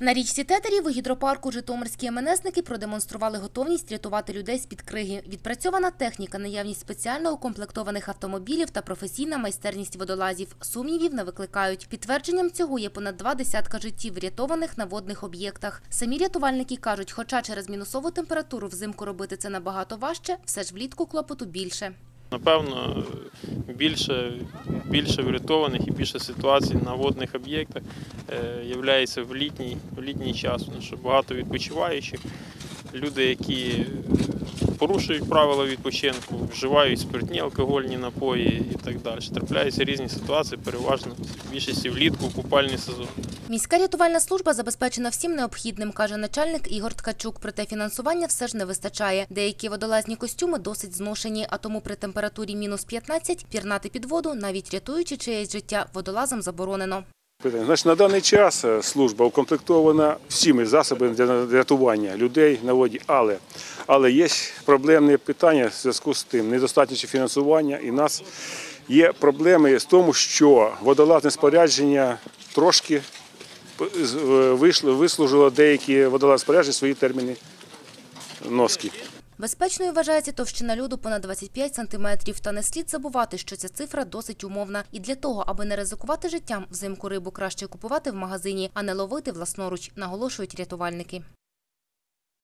На річці Тетерів у гідропарку Житомирські МНСники продемонстрували готовність рятувати людей з-під криги. Відпрацьована техніка, наявність спеціально укомплектованих автомобілів та професійна майстерність водолазів. Сумнівів не викликають. Підтвердженням цього є понад два десятка життів, врятованих на водних об'єктах. Самі рятувальники кажуть, хоча через мінусову температуру взимку робити це набагато важче, все ж влітку клопоту більше. Напевно, більше, більше врятованих і більше ситуацій на водних об'єктах е, являється в літній, в літній час, тому що багато відпочиваючих, люди, які порушують правила відпочинку, вживають спиртні алкогольні напої і так далі. Трапляються різні ситуації, переважно в більшості влітку, в купальний сезон. Міська рятувальна служба забезпечена всім необхідним, каже начальник Ігор Ткачук. Проте фінансування все ж не вистачає. Деякі водолазні костюми досить зношені, а тому при температурі мінус 15 пірнати під воду, навіть рятуючи чиєсь життя, водолазам заборонено. Значить, на даний час е, служба укомплектована всіми засобами для рятування людей на воді, але, але є проблемне питання в зв'язку з тим, недостатнє фінансування, і в нас є проблеми з тому, що водолазне спорядження трошки е, вислужило деякі водолазні спорядження свої терміни носки. Безпечною вважається товщина льоду понад 25 сантиметрів. Та не слід забувати, що ця цифра досить умовна. І для того, аби не ризикувати життям, взимку рибу краще купувати в магазині, а не ловити власноруч, наголошують рятувальники.